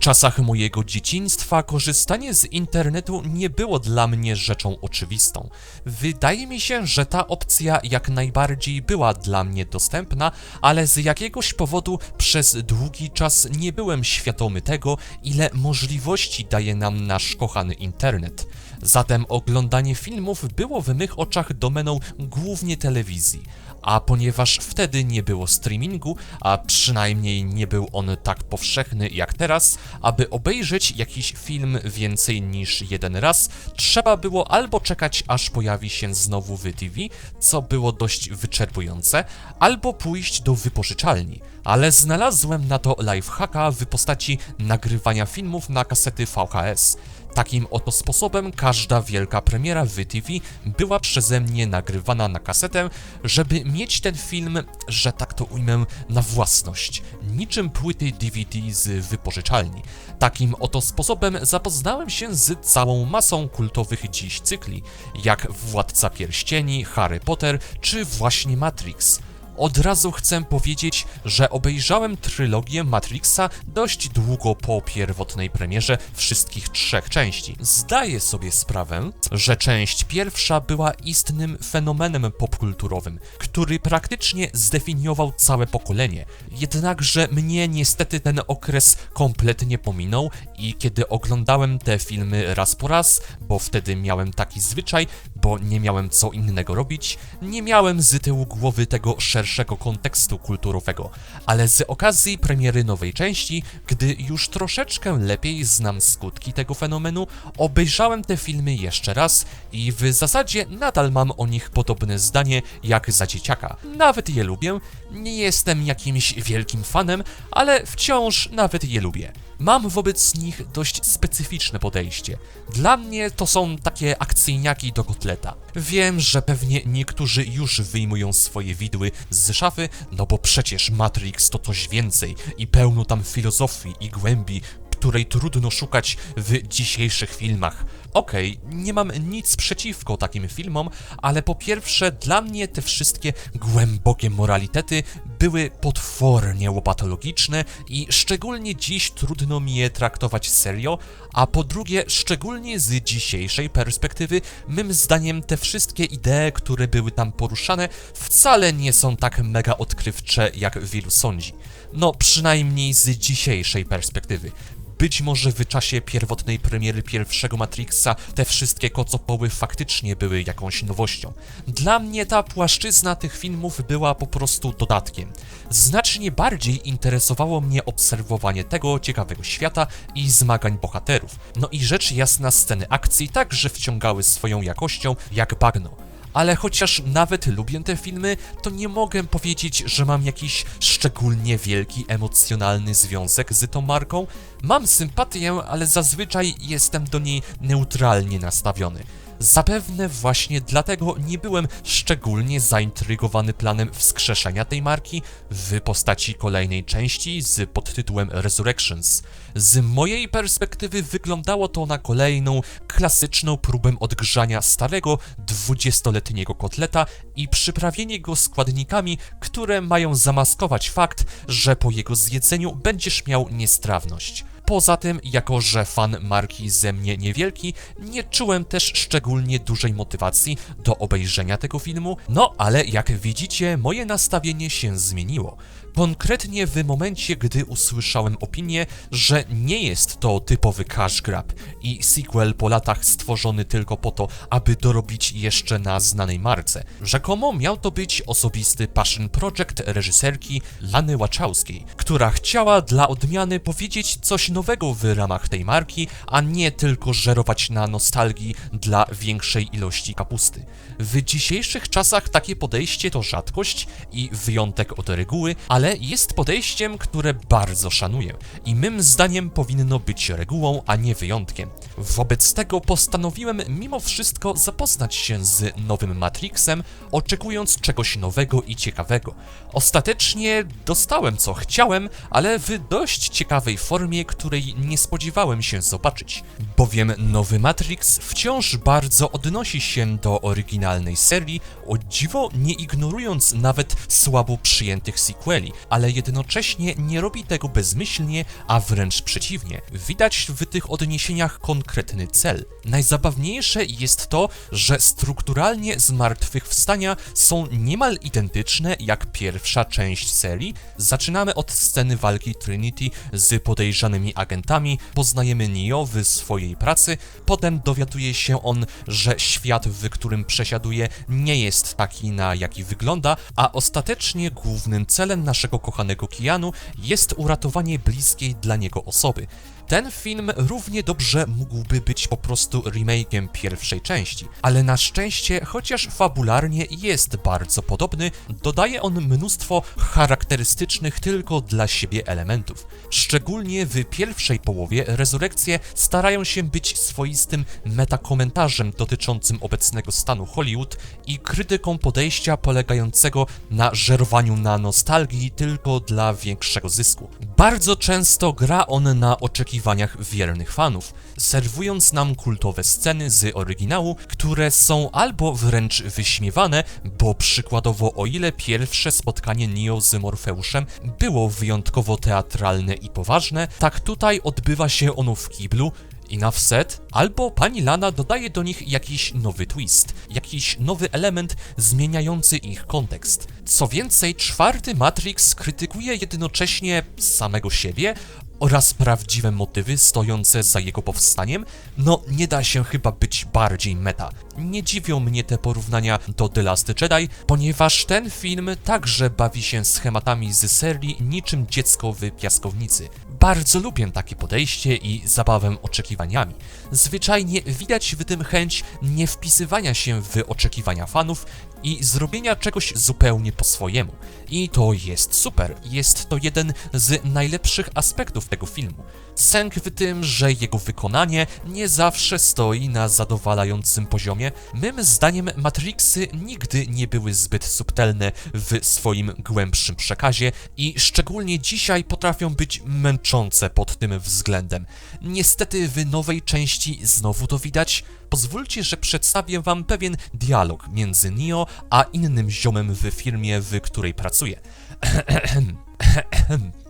Czasach mojego dzieciństwa korzystanie z internetu nie było dla mnie rzeczą oczywistą. Wydaje mi się, że ta opcja jak najbardziej była dla mnie dostępna, ale z jakiegoś powodu przez długi czas nie byłem świadomy tego, ile możliwości daje nam nasz kochany internet. Zatem oglądanie filmów było w mych oczach domeną głównie telewizji. A ponieważ wtedy nie było streamingu, a przynajmniej nie był on tak powszechny jak teraz, aby obejrzeć jakiś film więcej niż jeden raz, trzeba było albo czekać aż pojawi się znowu w TV, co było dość wyczerpujące, albo pójść do wypożyczalni. Ale znalazłem na to lifehacka w postaci nagrywania filmów na kasety VHS. Takim oto sposobem każda wielka premiera w TV była przeze mnie nagrywana na kasetę, żeby mieć ten film, że tak to ujmę, na własność, niczym płyty DVD z wypożyczalni. Takim oto sposobem zapoznałem się z całą masą kultowych dziś cykli, jak Władca Pierścieni, Harry Potter czy właśnie Matrix. Od razu chcę powiedzieć, że obejrzałem trylogię Matrixa dość długo po pierwotnej premierze wszystkich trzech części. Zdaję sobie sprawę, że część pierwsza była istnym fenomenem popkulturowym, który praktycznie zdefiniował całe pokolenie. Jednakże mnie niestety ten okres kompletnie pominął i kiedy oglądałem te filmy raz po raz, bo wtedy miałem taki zwyczaj, bo nie miałem co innego robić, nie miałem z tyłu głowy tego szerszego kontekstu kulturowego, ale z okazji premiery nowej części, gdy już troszeczkę lepiej znam skutki tego fenomenu, obejrzałem te filmy jeszcze raz i w zasadzie nadal mam o nich podobne zdanie jak za dzieciaka. Nawet je lubię, nie jestem jakimś wielkim fanem, ale wciąż nawet je lubię. Mam wobec nich dość specyficzne podejście. Dla mnie to są takie akcyjniaki do kotleta. Wiem, że pewnie niektórzy już wyjmują swoje widły z szafy, no bo przecież Matrix to coś więcej i pełno tam filozofii i głębi, której trudno szukać w dzisiejszych filmach. Okej, nie mam nic przeciwko takim filmom, ale po pierwsze, dla mnie te wszystkie głębokie moralitety były potwornie łopatologiczne i szczególnie dziś trudno mi je traktować serio, a po drugie, szczególnie z dzisiejszej perspektywy, mym zdaniem te wszystkie idee, które były tam poruszane, wcale nie są tak mega odkrywcze, jak wielu sądzi. No, przynajmniej z dzisiejszej perspektywy. Być może w czasie pierwotnej premiery pierwszego Matrixa te wszystkie kocopoły faktycznie były jakąś nowością. Dla mnie ta płaszczyzna tych filmów była po prostu dodatkiem. Znacznie bardziej interesowało mnie obserwowanie tego ciekawego świata i zmagań bohaterów. No i rzecz jasna sceny akcji także wciągały swoją jakością jak bagno ale chociaż nawet lubię te filmy, to nie mogę powiedzieć, że mam jakiś szczególnie wielki emocjonalny związek z tą marką. Mam sympatię, ale zazwyczaj jestem do niej neutralnie nastawiony. Zapewne właśnie dlatego nie byłem szczególnie zaintrygowany planem wskrzeszenia tej marki w postaci kolejnej części z podtytułem Resurrections. Z mojej perspektywy wyglądało to na kolejną, klasyczną próbę odgrzania starego, dwudziestoletniego kotleta i przyprawienie go składnikami, które mają zamaskować fakt, że po jego zjedzeniu będziesz miał niestrawność. Poza tym, jako że fan marki ze mnie niewielki, nie czułem też szczególnie dużej motywacji do obejrzenia tego filmu, no ale jak widzicie, moje nastawienie się zmieniło. Konkretnie w momencie, gdy usłyszałem opinię, że nie jest to typowy cash grab i sequel po latach stworzony tylko po to, aby dorobić jeszcze na znanej marce. Rzekomo miał to być osobisty passion project reżyserki Lany Wachowskiej, która chciała dla odmiany powiedzieć coś nowego w ramach tej marki, a nie tylko żerować na nostalgii dla większej ilości kapusty. W dzisiejszych czasach takie podejście to rzadkość i wyjątek od reguły, ale jest podejściem, które bardzo szanuję i mym zdaniem powinno być regułą, a nie wyjątkiem. Wobec tego postanowiłem mimo wszystko zapoznać się z nowym Matrixem, oczekując czegoś nowego i ciekawego. Ostatecznie dostałem co chciałem, ale w dość ciekawej formie, której nie spodziewałem się zobaczyć, bowiem nowy Matrix wciąż bardzo odnosi się do oryginalnej serii, o dziwo nie ignorując nawet słabo przyjętych sequeli, ale jednocześnie nie robi tego bezmyślnie, a wręcz przeciwnie. Widać w tych odniesieniach konkretny cel. Najzabawniejsze jest to, że strukturalnie zmartwychwstania są niemal identyczne jak pierwsza część serii. Zaczynamy od sceny walki Trinity z podejrzanymi agentami, poznajemy Neo w swojej pracy, potem dowiaduje się on, że świat, w którym przesiaduje, nie jest taki, na jaki wygląda, a ostatecznie głównym celem naszego kochanego Keanu jest uratowanie bliskiej dla niego osoby. Ten film równie dobrze mógłby być po prostu remake'iem pierwszej części, ale na szczęście, chociaż fabularnie jest bardzo podobny, dodaje on mnóstwo charakterystycznych tylko dla siebie elementów. Szczególnie w pierwszej połowie rezurekcje starają się być swoistym metakomentarzem dotyczącym obecnego stanu Hollywood i krytyką podejścia polegającego na żerowaniu na nostalgii tylko dla większego zysku. Bardzo często gra on na oczekiwaniach wiernych fanów, serwując nam kultowe sceny z oryginału, które są albo wręcz wyśmiewane, bo przykładowo o ile pierwsze spotkanie Neo z Morfeuszem było wyjątkowo teatralne i poważne, tak tutaj odbywa się ono w kiblu, na wset, albo pani Lana dodaje do nich jakiś nowy twist, jakiś nowy element zmieniający ich kontekst. Co więcej, czwarty Matrix krytykuje jednocześnie samego siebie oraz prawdziwe motywy stojące za jego powstaniem, no nie da się chyba być bardziej meta. Nie dziwią mnie te porównania do The Last Jedi, ponieważ ten film także bawi się schematami z serii niczym dziecko w piaskownicy. Bardzo lubię takie podejście i zabawę oczekiwaniami. Zwyczajnie widać w tym chęć nie wpisywania się w oczekiwania fanów i zrobienia czegoś zupełnie po swojemu. I to jest super. Jest to jeden z najlepszych aspektów tego filmu. Sęk w tym, że jego wykonanie nie zawsze stoi na zadowalającym poziomie. Mym zdaniem Matrixy nigdy nie były zbyt subtelne w swoim głębszym przekazie i szczególnie dzisiaj potrafią być męczące pod tym względem. Niestety w nowej części znowu to widać. Pozwólcie, że przedstawię wam pewien dialog między Neo a innym ziomem w firmie, w której pracuję.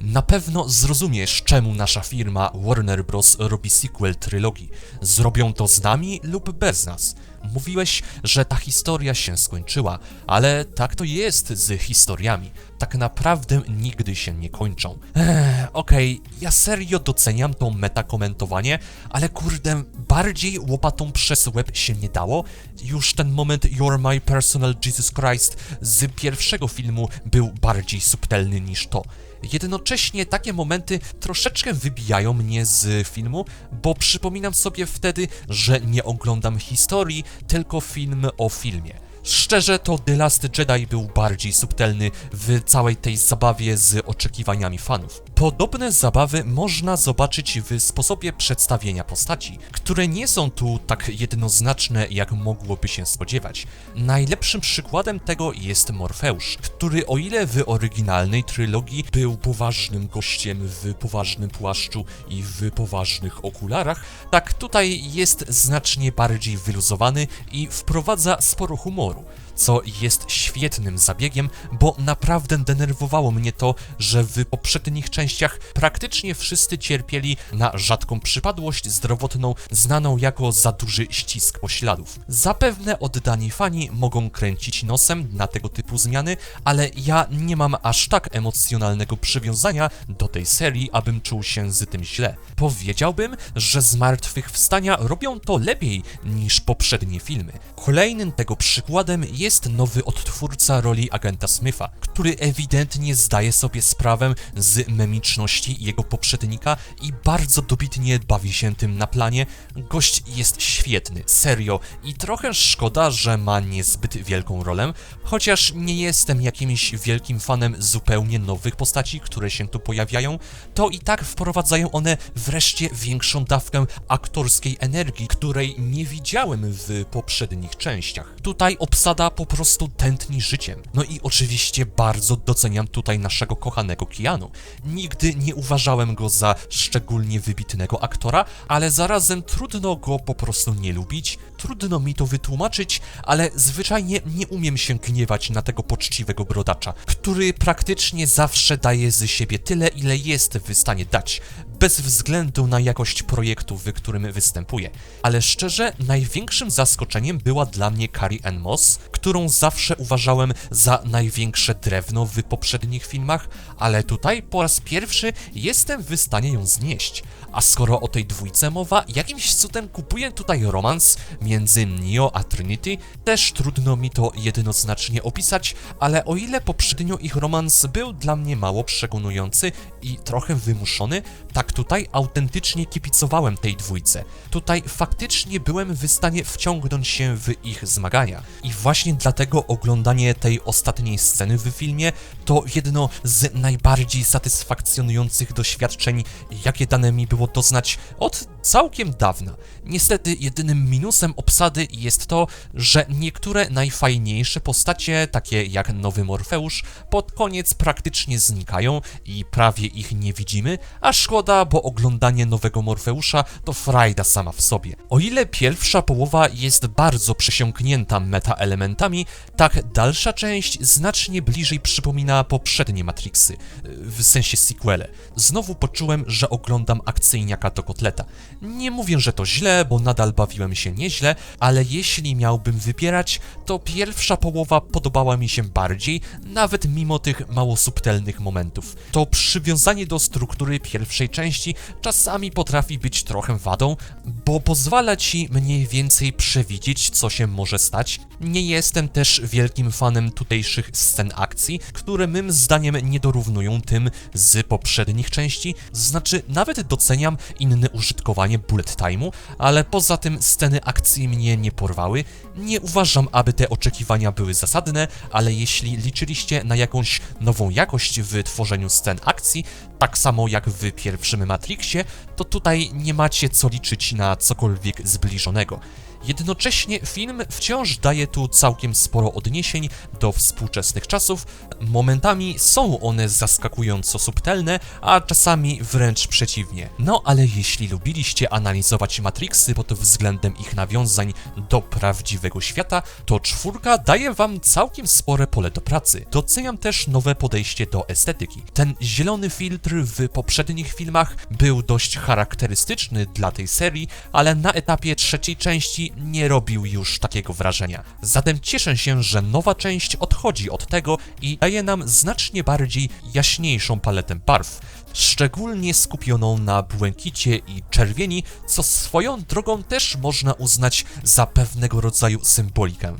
Na pewno zrozumiesz, czemu nasza firma Warner Bros. robi sequel trylogii. Zrobią to z nami lub bez nas. Mówiłeś, że ta historia się skończyła, ale tak to jest z historiami. Tak naprawdę nigdy się nie kończą. Eee, okej, ja serio doceniam to metakomentowanie, ale kurde, bardziej łopatą przez łeb się nie dało. Już ten moment You're my personal Jesus Christ z pierwszego filmu był bardziej subtelny niż to. Jednocześnie takie momenty troszeczkę wybijają mnie z filmu, bo przypominam sobie wtedy, że nie oglądam historii, tylko film o filmie. Szczerze, to The Last Jedi był bardziej subtelny w całej tej zabawie z oczekiwaniami fanów. Podobne zabawy można zobaczyć w sposobie przedstawienia postaci, które nie są tu tak jednoznaczne, jak mogłoby się spodziewać. Najlepszym przykładem tego jest Morfeusz, który o ile w oryginalnej trylogii był poważnym gościem w poważnym płaszczu i w poważnych okularach, tak tutaj jest znacznie bardziej wyluzowany i wprowadza sporo humoru hospital. Co jest świetnym zabiegiem, bo naprawdę denerwowało mnie to, że w poprzednich częściach praktycznie wszyscy cierpieli na rzadką przypadłość zdrowotną znaną jako za duży ścisk pośladów. Zapewne oddani fani mogą kręcić nosem na tego typu zmiany, ale ja nie mam aż tak emocjonalnego przywiązania do tej serii, abym czuł się z tym źle. Powiedziałbym, że zmartwychwstania robią to lepiej niż poprzednie filmy. Kolejnym tego przykładem jest jest nowy odtwórca roli agenta Smitha, który ewidentnie zdaje sobie sprawę z memiczności jego poprzednika i bardzo dobitnie bawi się tym na planie. Gość jest świetny, serio i trochę szkoda, że ma niezbyt wielką rolę, chociaż nie jestem jakimś wielkim fanem zupełnie nowych postaci, które się tu pojawiają, to i tak wprowadzają one wreszcie większą dawkę aktorskiej energii, której nie widziałem w poprzednich częściach. Tutaj obsada po prostu tętni życie życiem. No i oczywiście bardzo doceniam tutaj naszego kochanego Keanu. Nigdy nie uważałem go za szczególnie wybitnego aktora, ale zarazem trudno go po prostu nie lubić, trudno mi to wytłumaczyć, ale zwyczajnie nie umiem się gniewać na tego poczciwego brodacza, który praktycznie zawsze daje z siebie tyle, ile jest w stanie dać, bez względu na jakość projektu, w którym występuje. Ale szczerze, największym zaskoczeniem była dla mnie Carrie Ann Moss, którą zawsze uważałem za największe drewno w poprzednich filmach, ale tutaj po raz pierwszy jestem w stanie ją znieść. A skoro o tej dwójce mowa, jakimś cudem kupuję tutaj romans między Neo a Trinity. Też trudno mi to jednoznacznie opisać, ale o ile poprzednio ich romans był dla mnie mało przekonujący i trochę wymuszony, tak tutaj autentycznie kibicowałem tej dwójce. Tutaj faktycznie byłem w stanie wciągnąć się w ich zmagania. I właśnie dlatego oglądanie tej ostatniej sceny w filmie to jedno z najbardziej satysfakcjonujących doświadczeń, jakie dane mi było doznać od całkiem dawna. Niestety jedynym minusem obsady jest to, że niektóre najfajniejsze postacie, takie jak nowy Morfeusz, pod koniec praktycznie znikają i prawie ich nie widzimy, a szkoda, bo oglądanie nowego Morfeusza to frajda sama w sobie. O ile pierwsza połowa jest bardzo przesiąknięta meta-elementami, tak dalsza część znacznie bliżej przypomina poprzednie Matrixy, w sensie sequele. Znowu poczułem, że oglądam akcyjniaka do kotleta. Nie mówię, że to źle, bo nadal bawiłem się nieźle, ale jeśli miałbym wybierać, to pierwsza połowa podobała mi się bardziej, nawet mimo tych mało subtelnych momentów. To przywiązanie do struktury pierwszej części czasami potrafi być trochę wadą, bo pozwala ci mniej więcej przewidzieć, co się może stać. Nie jestem też wielkim fanem tutejszych scen akcji, które mym zdaniem nie dorównują tym z poprzednich części, znaczy nawet doceniam inne użytkowanie bullet time'u, ale poza tym sceny akcji mnie nie porwały. Nie uważam, aby te oczekiwania były zasadne, ale jeśli liczyliście na jakąś nową jakość w tworzeniu scen akcji, tak samo jak w pierwszym Matrixie, to tutaj nie macie co liczyć na cokolwiek zbliżonego. Jednocześnie film wciąż daje tu całkiem sporo odniesień do współczesnych czasów. Momentami są one zaskakująco subtelne, a czasami wręcz przeciwnie. No ale jeśli lubiliście analizować Matrixy pod względem ich nawiązań do prawdziwego świata, to czwórka daje wam całkiem spore pole do pracy. Doceniam też nowe podejście do estetyki. Ten zielony filtr w poprzednich filmach był dość charakterystyczny dla tej serii, ale na etapie trzeciej części nie robił już takiego wrażenia. Zatem cieszę się, że nowa część odchodzi od tego i daje nam znacznie bardziej jaśniejszą paletę barw, szczególnie skupioną na błękicie i czerwieni, co swoją drogą też można uznać za pewnego rodzaju symbolikę.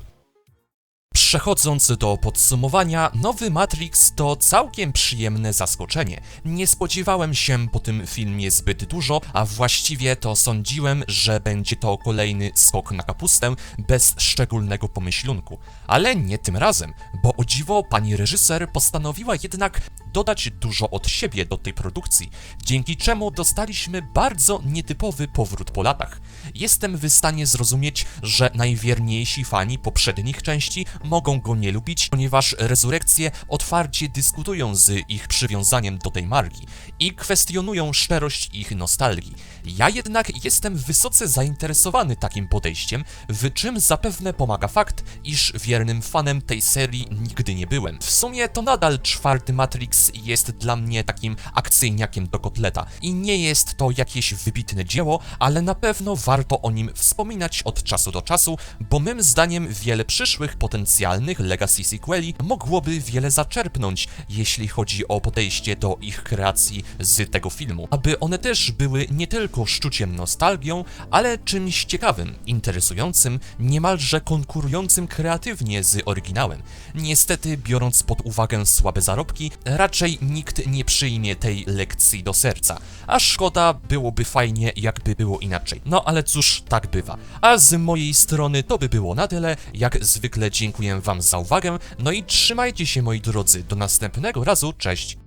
Przechodząc do podsumowania, nowy Matrix to całkiem przyjemne zaskoczenie. Nie spodziewałem się po tym filmie zbyt dużo, a właściwie to sądziłem, że będzie to kolejny skok na kapustę bez szczególnego pomyślunku. Ale nie tym razem, bo o dziwo pani reżyser postanowiła jednak dodać dużo od siebie do tej produkcji, dzięki czemu dostaliśmy bardzo nietypowy powrót po latach. Jestem w stanie zrozumieć, że najwierniejsi fani poprzednich części mogą go nie lubić, ponieważ rezurekcje otwarcie dyskutują z ich przywiązaniem do tej marki i kwestionują szczerość ich nostalgii. Ja jednak jestem wysoce zainteresowany takim podejściem, w czym zapewne pomaga fakt, iż wiernym fanem tej serii nigdy nie byłem. W sumie to nadal czwarty Matrix jest dla mnie takim akcyjniakiem do kotleta i nie jest to jakieś wybitne dzieło, ale na pewno warto o nim wspominać od czasu do czasu, bo mym zdaniem wiele przyszłych potencjalnych Legacy sequeli mogłoby wiele zaczerpnąć, jeśli chodzi o podejście do ich kreacji z tego filmu, aby one też były nie tylko szczuciem nostalgią, ale czymś ciekawym, interesującym, niemalże konkurującym kreatywnie z oryginałem. Niestety, biorąc pod uwagę słabe zarobki, raczej nikt nie przyjmie tej lekcji do serca. A szkoda, byłoby fajnie, jakby było inaczej. No ale cóż, tak bywa. A z mojej strony to by było na tyle. Jak zwykle dziękuję Wam za uwagę. No i trzymajcie się moi drodzy. Do następnego razu. Cześć.